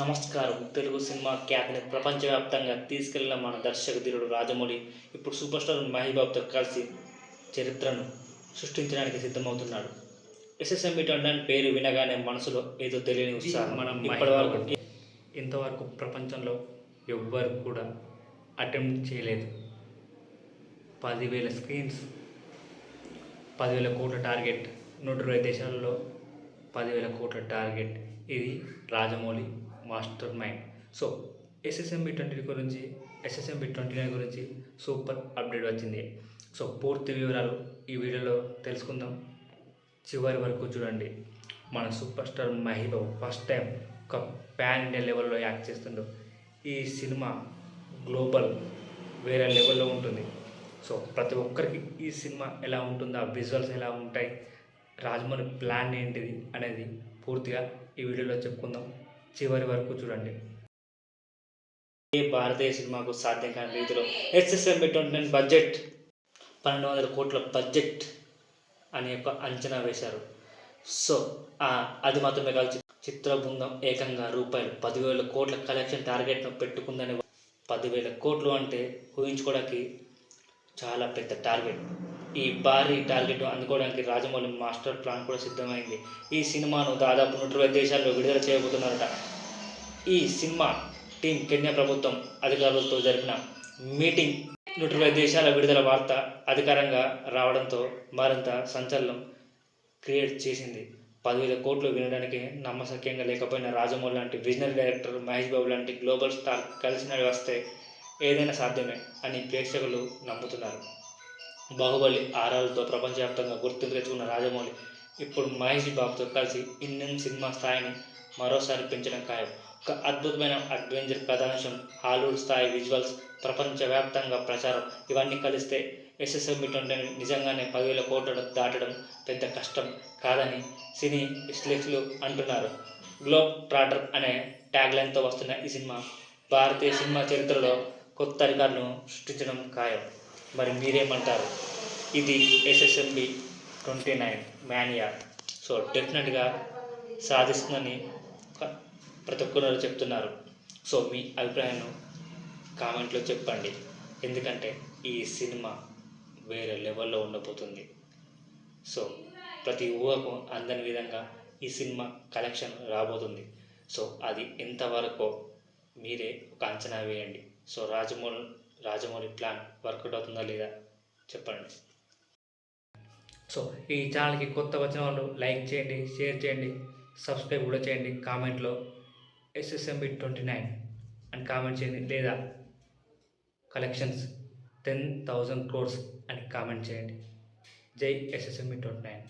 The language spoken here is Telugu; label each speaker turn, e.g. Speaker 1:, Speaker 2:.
Speaker 1: నమస్కారం. తెలుగు సినిమా ఖ్యాతిని ప్రపంచవ్యాప్తంగా తీసుకెళ్ళిన మన దర్శక ధీరుడు రాజమౌళి ఇప్పుడు సూపర్ స్టార్ మహేష్ బాబుతో కలిసి చరిత్రను సృష్టించడానికి సిద్ధమవుతున్నాడు. ఎస్ఎస్ఎంబి ట్వంటీ పేరు వినగానే మనసులో ఏదో తెలియని ఉత్సాహం. మనం ఇప్పటివరకు ఇంతవరకు ప్రపంచంలో ఎవ్వరు కూడా అటెంప్ట్ చేయలేదు. పదివేల స్క్రీన్స్ పదివేల కోట్ల టార్గెట్. నూట ఇరవై దేశాలలో పదివేల కోట్ల టార్గెట్. ఇది Rajamouli master mind. So SSMB twenty గురించి ఎస్ఎస్ఎంబి ట్వంటీ నైన్ గురించి సూపర్ అప్డేట్ వచ్చింది. సో పూర్తి వివరాలు ఈ వీడియోలో తెలుసుకుందాం. చివరి వరకు చూడండి. మన super star Mahesh Babu first time ఒక ప్యాన్ ఇండియా లెవెల్లో యాక్ట్ చేస్తుండ్రు ఈ సినిమా గ్లోబల్ వేరే లెవెల్లో ఉంటుంది. సో ప్రతి ఒక్కరికి ఈ సినిమా ఎలా ఉంటుందో ఆ విజువల్స్ ఎలా ఉంటాయి రాజమౌళి ప్లాన్ ఏంటిది అనేది పూర్తిగా ఈ వీడియోలో చెప్పుకుందాం. చివరి వరకు చూడండి. ఏ భారతీయ సినిమాకు సాధ్యం కాని రీతిలో ఎస్ఎస్ఎంబి ట్వంటీ నైన్ బడ్జెట్ పన్నెండు వందల కోట్ల బడ్జెట్ అనే ఒక అంచనా వేశారు. సో అది మాత్రమే కాదు చిత్ర బృందం ఏకంగా రూపాయలు పదివేల కోట్ల కలెక్షన్ టార్గెట్ను పెట్టుకుందని పదివేల కోట్లు అంటే ఊహించుకోవడానికి చాలా పెద్ద టార్గెట్. ఈ భారీ టార్గెట్ అందుకోవడానికి రాజమౌళి మాస్టర్ ప్లాన్ కూడా సిద్ధమైంది. ఈ సినిమాను దాదాపు నూట ఇరవై దేశాల్లో విడుదల చేయబోతున్నారట. ఈ సినిమా టీం కెన్యా ప్రభుత్వం అధికారులతో జరిపిన మీటింగ్ నూట ఇరవై దేశాల విడుదల వార్త అధికారంగా రావడంతో మరింత సంచలనం క్రియేట్ చేసింది. పదివేల కోట్లు వినడానికి నమ్మశక్యంగా లేకపోయిన రాజమౌళి లాంటి విజనరీ డైరెక్టర్ మహేష్ బాబు లాంటి గ్లోబల్ స్టార్ కలిసిన వస్తే ఏదైనా సాధ్యమే అని ప్రేక్షకులు నమ్ముతున్నారు. బాహుబలి ఆరాలతో ప్రపంచవ్యాప్తంగా గుర్తింపు తెచ్చుకున్న రాజమౌళి ఇప్పుడు మహేష్ బాబుతో కలిసి ఇండియన్ సినిమా స్థాయిని మరోసారి పెంచడం ఖాయం. ఒక అద్భుతమైన అడ్వెంచర్ కథాంశం హాలీవుడ్ స్థాయి విజువల్స్ ప్రపంచవ్యాప్తంగా ప్రచారం ఇవన్నీ కలిస్తే ఎస్ఎస్ఎంబి ట్వంటీ నిజంగానే పదివేల కోట్లను దాటడం పెద్ద కష్టం కాదని సినీ విశ్లేషకులు అంటున్నారు. గ్లోబ్ ట్రాటర్ అనే ట్యాగ్ లైన్తో వస్తున్న ఈ సినిమా భారతీయ సినిమా చరిత్రలో కొత్త రికార్డును సృష్టించడం ఖాయం. మరి మీరేమంటారు? ఇది SSMB twenty nine mania so డెఫినెట్గా సాధిస్తుందని ప్రతి ఒక్కరు చెప్తున్నారు. సో మీ అభిప్రాయాన్ని కామెంట్లో చెప్పండి. ఎందుకంటే ఈ సినిమా వేరే లెవెల్లో ఉండబోతుంది. సో ప్రతి ఊహకు అందని విధంగా ఈ సినిమా కలెక్షన్ రాబోతుంది. సో అది ఎంతవరకు మీరే ఒక అంచనా వేయండి. So Rajamouli Rajamouli plan work out అవుతుందా లేదా చెప్పండి. సో ఈ ఛానల్కి కొత్త వచ్చిన వాళ్ళు లైక్ చేయండి షేర్ చేయండి సబ్స్క్రైబ్ కూడా చేయండి కామెంట్లో. ఎస్ఎస్ఎంబి ట్వంటీ నైన్ అని కామెంట్ చేయండి లేదా కలెక్షన్స్ టెన్ థౌజండ్ క్రోర్స్ అని కామెంట్ చేయండి. జై ఎస్ఎస్ఎంబి ట్వంటీ నైన్